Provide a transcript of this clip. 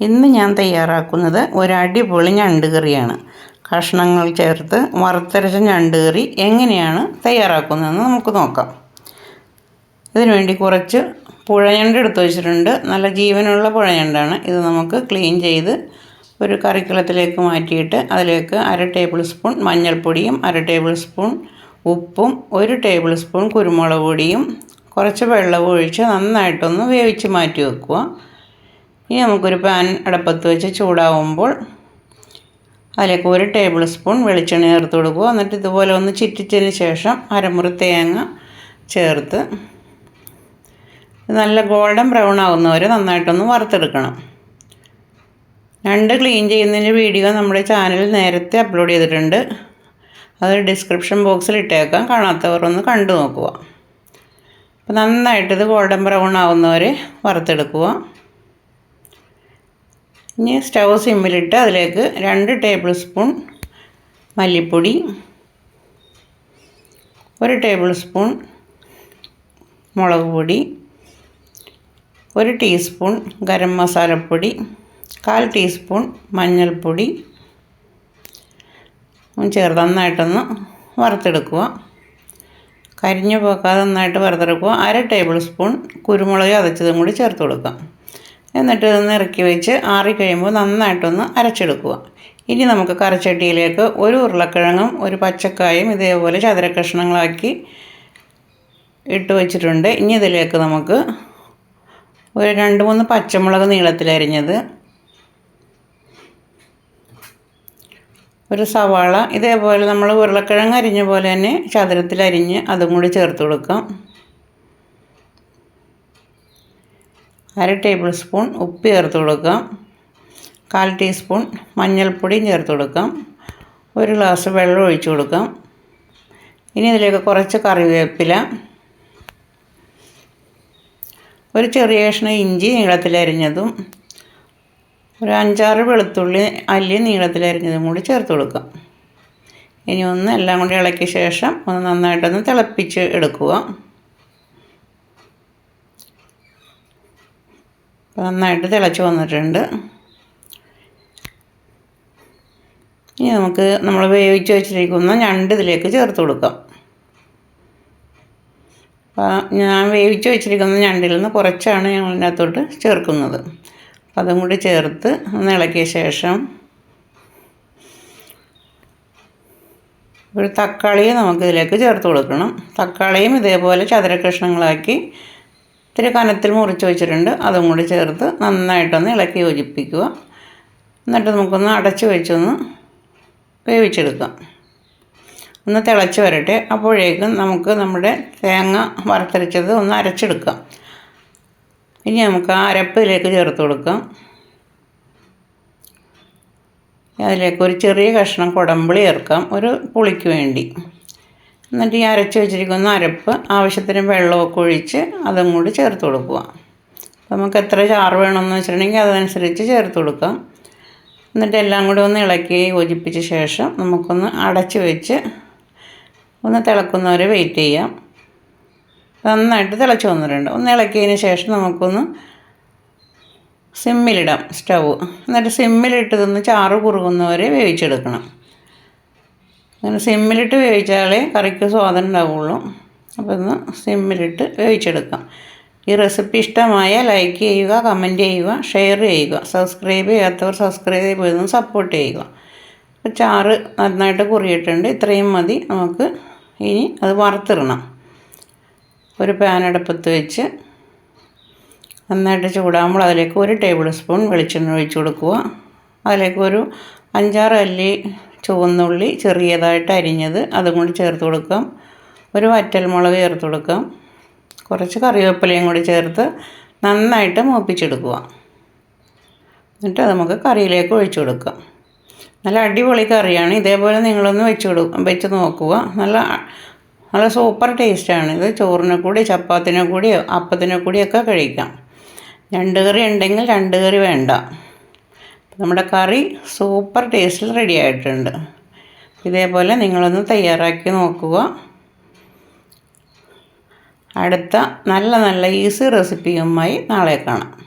ഇന്ന് ഞാൻ തയ്യാറാക്കുന്നത് ഒരു അടിപൊളി ഞണ്ട് കറിയാണ് കഷ്ണങ്ങൾ ചേർത്ത് വറുത്തരച്ച ഞണ്ട് കറി എങ്ങനെയാണ് തയ്യാറാക്കുന്നതെന്ന് നമുക്ക് നോക്കാം. ഇതിനുവേണ്ടി കുറച്ച് പുഴഞ്ഞണ്ട് എടുത്തു വെച്ചിട്ടുണ്ട്. നല്ല ജീവനുള്ള പുഴഞ്ഞണ്ടാണ്. ഇത് നമുക്ക് ക്ലീൻ ചെയ്ത് ഒരു കറിക്കുളത്തിലേക്ക് മാറ്റിയിട്ട് അതിലേക്ക് അര ടേബിൾ സ്പൂൺ മഞ്ഞൾപ്പൊടിയും അര ടേബിൾ സ്പൂൺ ഉപ്പും ഒരു ടേബിൾ സ്പൂൺ കുരുമുളക് പൊടിയും കുറച്ച് വെള്ളവും ഒഴിച്ച് നന്നായിട്ടൊന്ന് വേവിച്ച് മാറ്റി വെക്കുക. ഇനി നമുക്കൊരു പാൻ അടപ്പത്ത് വെച്ച് ചൂടാവുമ്പോൾ അതിലേക്ക് ഒരു ടേബിൾ സ്പൂൺ വെളിച്ചെണ്ണ ചേർത്ത് കൊടുക്കുക. എന്നിട്ട് ഇതുപോലെ ഒന്ന് ചിറ്റിച്ചതിന് ശേഷം അരമുറി തേങ്ങ ചേർത്ത് നല്ല ഗോൾഡൻ ബ്രൗൺ ആകുന്നവരെ നന്നായിട്ടൊന്ന് വറുത്തെടുക്കണം. രണ്ട് ക്ലീൻ ചെയ്യുന്നതിന്റെ വീഡിയോ നമ്മുടെ ചാനലിൽ നേരത്തെ അപ്ലോഡ് ചെയ്തിട്ടുണ്ട്. അത് ഡിസ്ക്രിപ്ഷൻ ബോക്സിൽ ഇട്ടേക്കാം. കാണാത്തവർ ഒന്ന് കണ്ടു നോക്കുക. അപ്പോൾ നന്നായിട്ടിത് ഗോൾഡൻ ബ്രൗൺ ആവുന്നവരെ വറുത്തെടുക്കുക. ഇനി സ്റ്റൗ സിമ്മിലിട്ട് അതിലേക്ക് രണ്ട് ടേബിൾ സ്പൂൺ മല്ലിപ്പൊടി ഒരു ടേബിൾ സ്പൂൺ മുളക് പൊടി ഒരു ടീസ്പൂൺ ഗരം മസാലപ്പൊടി കാൽ ടീസ്പൂൺ മഞ്ഞൾപ്പൊടി. ചേർത്ത് നന്നായിട്ടൊന്ന് വറുത്തെടുക്കുക. കരിഞ്ഞു പോക്കാതെ നന്നായിട്ട് വറുത്തെടുക്കുക. അര ടേബിൾ സ്പൂൺ കുരുമുളക് അതച്ചതും കൂടി ചേർത്ത് കൊടുക്കാം എന്നിട്ട് ഇതൊന്ന് ഇറക്കി വെച്ച് ആറിക്കഴിയുമ്പോൾ നന്നായിട്ടൊന്ന് അരച്ചെടുക്കുക. ഇനി നമുക്ക് കറിച്ചട്ടിയിലേക്ക് ഒരു ഉരുളക്കിഴങ്ങും ഒരു പച്ചക്കായും ഇതേപോലെ ചതുര കഷ്ണങ്ങളാക്കി ഇട്ട് വെച്ചിട്ടുണ്ട്. ഇനി ഇതിലേക്ക് നമുക്ക് ഒരു രണ്ട് മൂന്ന് പച്ചമുളക് നീളത്തിലരിഞ്ഞത് ഒരു സവാള ഇതേപോലെ നമ്മൾ ഉരുളക്കിഴങ്ങ് അരിഞ്ഞ പോലെ തന്നെ ചതുരത്തിലരിഞ്ഞ് അതും കൂടി ചേർത്ത് കൊടുക്കാം. അര ടേബിൾ സ്പൂൺ ഉപ്പ് ചേർത്ത് കൊടുക്കാം. കാൽ ടീസ്പൂൺ മഞ്ഞൾപ്പൊടിയും ചേർത്ത് കൊടുക്കാം. ഒരു ഗ്ലാസ് വെള്ളം ഒഴിച്ചു കൊടുക്കാം. ഇനി ഇതിലേക്ക് കുറച്ച് കറിവേപ്പില. ഒരു ചെറിയ കഷ്ണം ഇഞ്ചി നീളത്തിലരിഞ്ഞതും ഒരു അഞ്ചാറ് വെളുത്തുള്ളി അല്ലി നീളത്തിലരിഞ്ഞതും കൂടി ചേർത്ത് കൊടുക്കാം. ഇനി ഒന്ന് എല്ലാം കൂടി ഇളക്കിയ ശേഷം ഒന്ന് നന്നായിട്ടൊന്ന് തിളപ്പിച്ച് എടുക്കുക. നന്നായിട്ട് തിളച്ച് വന്നിട്ടുണ്ട്. ഇനി നമുക്ക് നമ്മൾ വേവിച്ച് വെച്ചിരിക്കുന്ന ഞണ്ട് ഇതിലേക്ക് ചേർത്ത് കൊടുക്കാം. ഞാൻ വേവിച്ച് വെച്ചിരിക്കുന്ന ഞണ്ടിൽ നിന്ന് കുറച്ചാണ് ഞങ്ങൾ ഇതിനകത്തോട്ട് ചേർക്കുന്നത്. അപ്പം അതും കൂടി ചേർത്ത് ഒന്ന് ഇളക്കിയ ശേഷം ഒരു തക്കാളിയെ നമുക്കിതിലേക്ക് ചേർത്ത് കൊടുക്കണം. തക്കാളിയും ഇതേപോലെ ചതുര കഷ്ണങ്ങളാക്കി ഇത്തിരി കനത്തിൽ മുറിച്ച് വെച്ചിട്ടുണ്ട്. അതും കൂടി ചേർത്ത് നന്നായിട്ടൊന്ന് ഇളക്കി യോജിപ്പിക്കുക. എന്നിട്ട് നമുക്കൊന്ന് അടച്ച് വെച്ചൊന്ന് വേവിച്ചെടുക്കാം. ഒന്ന് തിളച്ച് വരട്ടെ. അപ്പോഴേക്കും നമുക്ക് നമ്മുടെ തേങ്ങ വറുത്തരച്ചത് ഒന്ന് അരച്ചെടുക്കാം. ഇനി നമുക്ക് ആ അരപ്പിലേക്ക് ചേർത്ത് കൊടുക്കാം. അതിലേക്ക് ഒരു ചെറിയ കഷ്ണം കുടമ്പിളി ചേർക്കാം. ഒരു പുളിക്ക് വേണ്ടി. എന്നിട്ട് ഈ അരച്ച് വെച്ചിരിക്കുന്ന അരപ്പ് ആവശ്യത്തിന് വെള്ളമൊക്കെ ഒഴിച്ച് അതും കൂടി ചേർത്ത് കൊടുക്കുക. നമുക്ക് എത്ര ചാറ് വേണമെന്ന് വെച്ചിട്ടുണ്ടെങ്കിൽ അതനുസരിച്ച് ചേർത്ത് കൊടുക്കാം. എന്നിട്ട് എല്ലാം കൂടി ഒന്ന് ഇളക്കി യോജിപ്പിച്ച ശേഷം നമുക്കൊന്ന് അടച്ച് വെച്ച് ഒന്ന് തിളക്കുന്നവരെ വെയിറ്റ് ചെയ്യാം. നന്നായിട്ട് തിളച്ച് വന്നിട്ടുണ്ട്. ഒന്ന് ഇളക്കിയതിന് ശേഷം നമുക്കൊന്ന് സിമ്മിലിടാം സ്റ്റൗ. എന്നിട്ട് സിമ്മിലിട്ടതൊന്ന് ചാറ് കുറുകുന്നവരെ വേവിച്ചെടുക്കണം. അങ്ങനെ സിമ്മിലിട്ട് വേവിച്ചാലേ കറിക്ക് സ്വാദം ഉണ്ടാവുള്ളൂ. അപ്പോൾ ഒന്ന് സിമ്മിലിട്ട് വേവിച്ചെടുക്കാം. ഈ റെസിപ്പി ഇഷ്ടമായ ലൈക്ക് ചെയ്യുക കമന്റ് ചെയ്യുക ഷെയർ ചെയ്യുക. സബ്സ്ക്രൈബ് ചെയ്യാത്തവർ സബ്സ്ക്രൈബ് ചെയ്തൊന്ന് സപ്പോർട്ട് ചെയ്യുക. അപ്പോൾ ചാറ് നന്നായിട്ട് കുറിയിട്ടുണ്ട് ഇത്രയും മതി. നമുക്ക് ഇനി അത് വറുത്തിടണം. ഒരു പാൻ അടുപ്പത്ത് വെച്ച് നന്നായിട്ട് ചൂടാകുമ്പോൾ അതിലേക്ക് ഒരു ടേബിൾ സ്പൂൺ വെളിച്ചെണ്ണ ഒഴിച്ച് കൊടുക്കുക. അതിലേക്ക് ഒരു അഞ്ചാറ് അല്ലി ചുവന്നുള്ളി ചെറിയതായിട്ട് അരിഞ്ഞത് അതും കൂടി ചേർത്ത് കൊടുക്കാം. ഒരു വറ്റൽമുളക് ചേർത്ത് കൊടുക്കാം. കുറച്ച് കറിവേപ്പിലയും കൂടി ചേർത്ത് നന്നായിട്ട് മൂപ്പിച്ചെടുക്കുക. എന്നിട്ട് അത് നമുക്ക് കറിയിലേക്ക് ഒഴിച്ചു കൊടുക്കാം. നല്ല അടിപൊളി കറിയാണ്. ഇതേപോലെ നിങ്ങളൊന്ന് വെച്ച് കൊടുക്കും വെച്ച് നോക്കുക. നല്ല നല്ല സൂപ്പർ ടേസ്റ്റാണ്. ഇത് ചോറിനെ കൂടി ചപ്പാത്തിനെ കൂടി അപ്പത്തിനെ കൂടിയൊക്കെ കഴിക്കാം. രണ്ട് കറി ഉണ്ടെങ്കിൽ രണ്ട് കറി വേണ്ട. നമ്മുടെ കറി സൂപ്പർ ടേസ്റ്റിൽ റെഡി ആയിട്ടുണ്ട്. ഇതേപോലെ നിങ്ങളൊന്ന് തയ്യാറാക്കി നോക്കുക. അടുത്ത നല്ല നല്ല ഈസി റെസിപ്പിയുമായി നാളെ കാണാം.